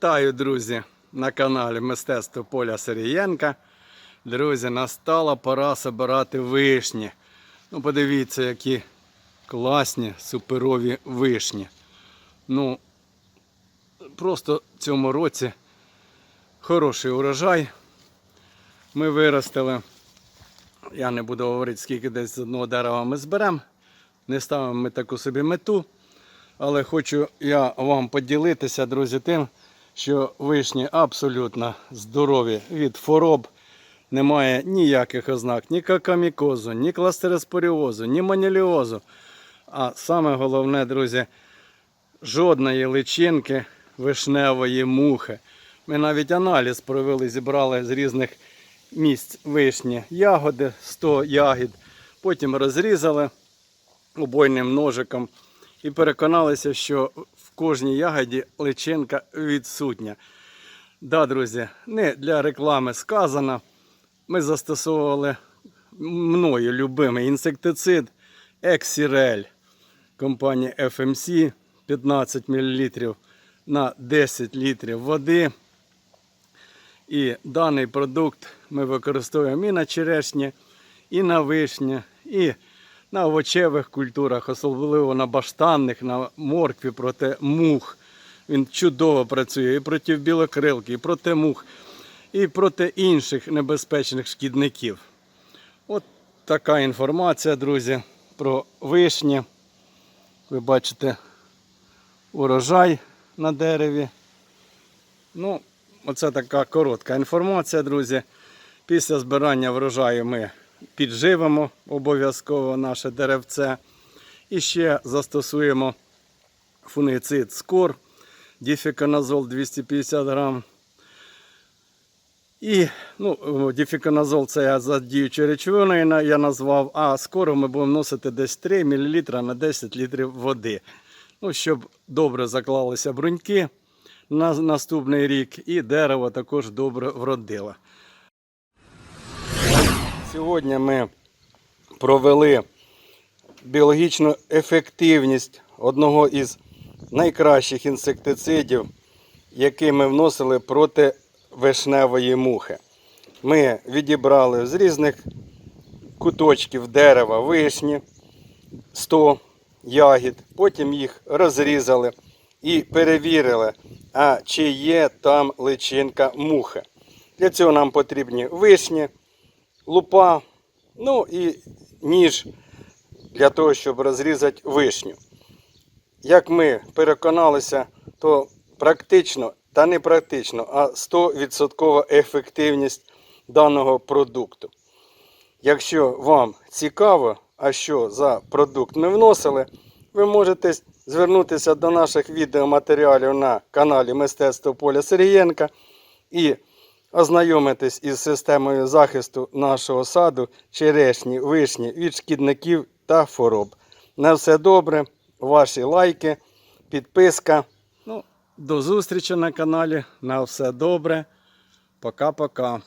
Вітаю, друзі, на каналі Мистецтво Поля Сирієнка. Друзі, настала пора збирати вишні. Ну, подивіться, які класні, суперові вишні. Ну, просто в цьому році хороший урожай. Ми виростили. Я не буду говорити, скільки десь з одного дерева ми зберемо. Не ставимо ми таку собі мету. Але хочу я вам поділитися, друзі, тим, що вишні абсолютно здорові від хвороб. Немає ніяких ознак, ні какамікозу, ні кластероспоріозу, ні маніліозу. А саме головне, друзі, жодної личинки вишневої мухи. Ми навіть аналіз провели, зібрали з різних місць вишні ягоди, 100 ягід. Потім розрізали обойним ножиком і переконалися, що в кожній ягоді личинка відсутня. Да, друзі, не для реклами сказано. Ми застосовували мною любимий інсектицид Ексірель компанії FMC 15 мл на 10 літрів води. І даний продукт ми використовуємо і на черешні, і на вишні, і на овочевих культурах, особливо на баштанних, на моркві проти мух. Він чудово працює і проти білокрилки, і проти мух, і проти інших небезпечних шкідників. От така інформація, друзі, про вишні. Ви бачите урожай на дереві. Ну, оце така коротка інформація, друзі. Після збирання врожаю ми підживимо обов'язково наше деревце. І ще застосуємо фунгицид скор, діфіконазол 250 грам. І ну, діфіконазол це я за діючою речовиною я назвав, а скоро ми будемо вносити десь 3 мл на 10 літрів води. Ну, щоб добре заклалися бруньки на наступний рік, і дерево також добре вродило. Сьогодні ми провели біологічну ефективність одного із найкращих інсектицидів, який ми вносили проти вишневої мухи. Ми відібрали з різних куточків дерева вишні 100 ягід, потім їх розрізали і перевірили, а чи є там личинка мухи. Для цього нам потрібні вишні, лупа, ну і ніж для того, щоб розрізати вишню. Як ми переконалися, то практично, та не практично, а 100% ефективність даного продукту. Якщо вам цікаво, а що за продукт ми вносили, ви можете звернутися до наших відеоматеріалів на каналі Мистецтво Поля Сергієнка і ознайомитись із системою захисту нашого саду, черешні, вишні від шкідників та хвороб. На все добре, ваші лайки, підписка. Ну, до зустрічі на каналі. На все добре. Пока-пока.